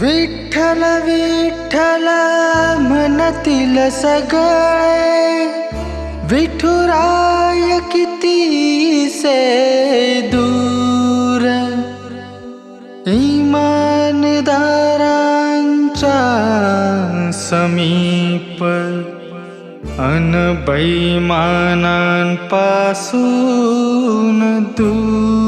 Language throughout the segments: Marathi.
विठ्ठल विठ्ठल म्हणतील सगळे विठुराय दूर. इमानदारांच्या समीप अन बैमानांपासून दूर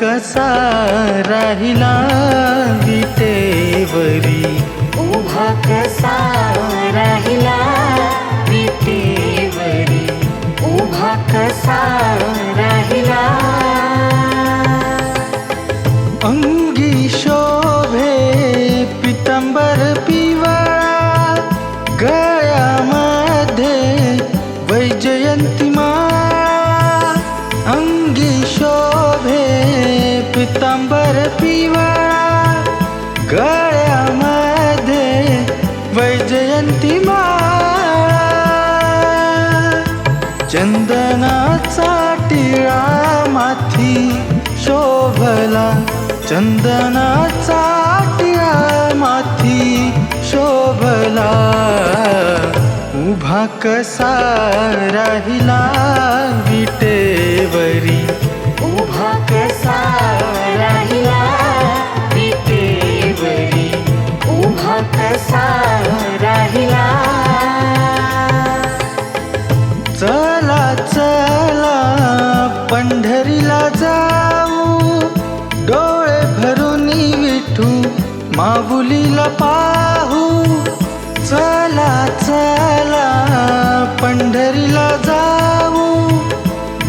कसा राहिला विटेवरी उभा कसा राहिला गळ्यामध्ये वैजयंती माळा. चंदनाचा टिळा माथी शोभला. चंदनाचा टिळा माथी शोभला. उभा कसा राहिला विटे. माऊलीला पाहू. चला चला पंढरीला जाऊ.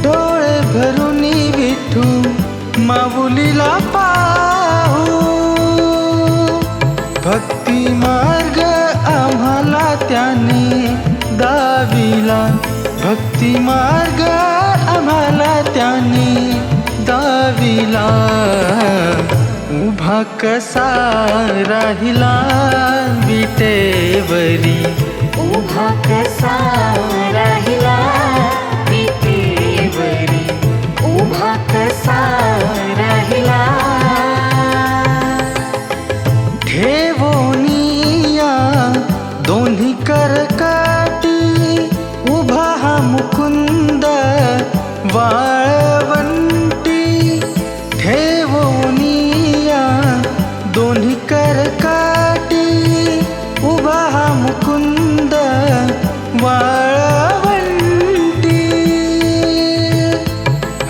डोळे भरून विठू माऊलीला पाहू. भक्ती मार्ग आम्हाला त्याने दाविला. भक्ती मार्ग आम्हाला त्याने दाविला. उभा कसा राहिला विटेवरी उभा कसा राहिला मुकुंद वाळवंटी.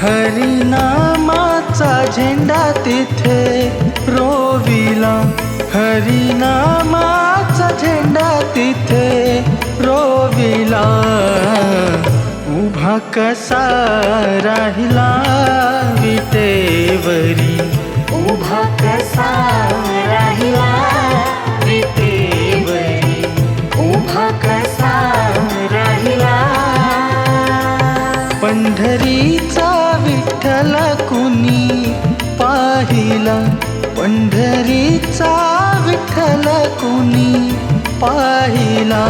हरिनामाचा झेंडा तिथे रोविला. हरिनामाचा झेंडा तिथे रोविला. उभा कसा राहिला विटेवरी. उभा कसा कुणी पाहिला?